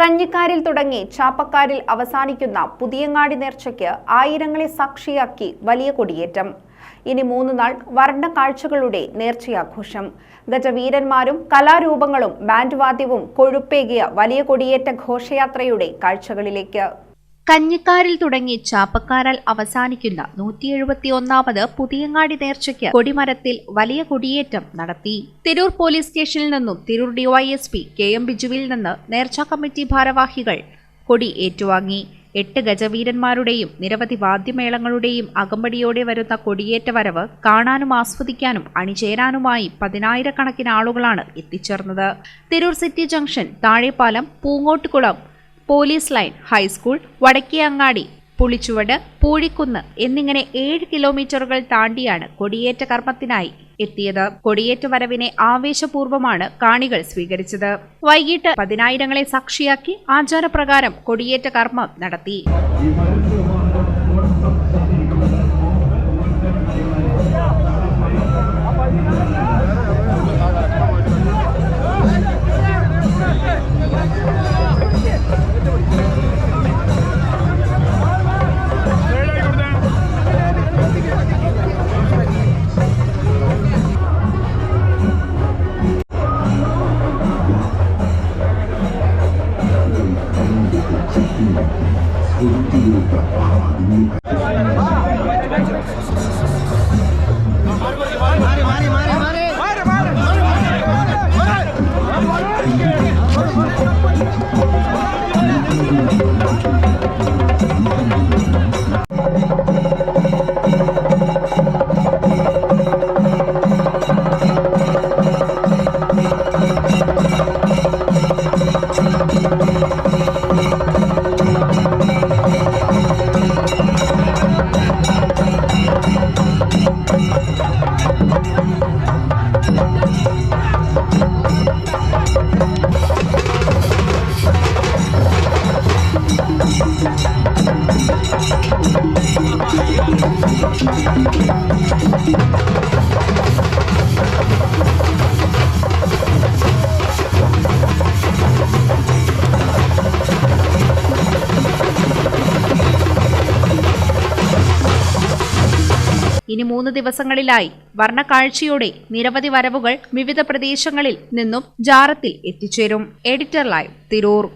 കഞ്ഞിക്കാരിൽ തുടങ്ങി ചാപ്പക്കാരിൽ അവസാനിക്കുന്ന പുതിയങ്ങാടി നേർച്ചയ്ക്ക് ആയിരങ്ങളെ സാക്ഷിയാക്കി വലിയ കൊടിയേറ്റം. ഇനി മൂന്ന് നാൾ വരണ്ട കാഴ്ചകളുടെ നേർച്ചയാഘോഷം. ഗജവീരന്മാരും കലാരൂപങ്ങളും ബാൻഡ് വാദ്യവും കൊഴുപ്പേകിയ വലിയ കൊടിയേറ്റ ഘോഷയാത്രയുടെ കാഴ്ചകളിലേക്ക്. കഞ്ഞിക്കാരിൽ തുടങ്ങി ചാപ്പക്കാരാൽ അവസാനിക്കുന്ന നൂറ്റി എഴുപത്തി ഒന്നാമത് പുതിയങ്ങാടി നേർച്ചയ്ക്ക് കൊടിമരത്തിൽ വലിയ കൊടിയേറ്റം നടത്തി. തിരൂർ പോലീസ് സ്റ്റേഷനിൽ നിന്നും തിരൂർ ഡിവൈഎസ്പി കെ എം ബിജുവിൽ നിന്ന് നേർച്ചാ കമ്മിറ്റി ഭാരവാഹികൾ കൊടി ഏറ്റുവാങ്ങി. എട്ട് ഗജവീരന്മാരുടെയും നിരവധി വാദ്യമേളങ്ങളുടെയും അകമ്പടിയോടെ വരുന്ന കൊടിയേറ്റ വരവ് കാണാനും ആസ്വദിക്കാനും അണിചേരാനുമായി പതിനായിരക്കണക്കിന് ആളുകളാണ് എത്തിച്ചേർന്നത്. Tirur city junction Thazhepalam Poongottukulam police line high school Vadakke Angadi Pulichuvadu Poozhikunnu എന്നിങ്ങനെ ഏഴ് കിലോമീറ്ററുകൾ താണ്ടിയാണ് കൊടിയേറ്റ കർമ്മത്തിനായി എത്തിയത്. കൊടിയേറ്റ വരവിനെ ആവേശപൂർവമാണ് കാണികൾ സ്വീകരിച്ചത്. വൈകിട്ട് പതിനായിരങ്ങളെ സാക്ഷിയാക്കി ആചാരപ്രകാരം കൊടിയേറ്റ കർമ്മം നടത്തി. ஐந்து லட்சத்தி எட்டு ഇനി മൂന്ന് ദിവസങ്ങളിലായി വർണക്കാഴ്ചയോടെ നിരവധി വരവുകൾ വിവിധ പ്രദേശങ്ങളിൽ നിന്നും ജാറത്തിൽ എത്തിച്ചേരും. Editor live Tirur.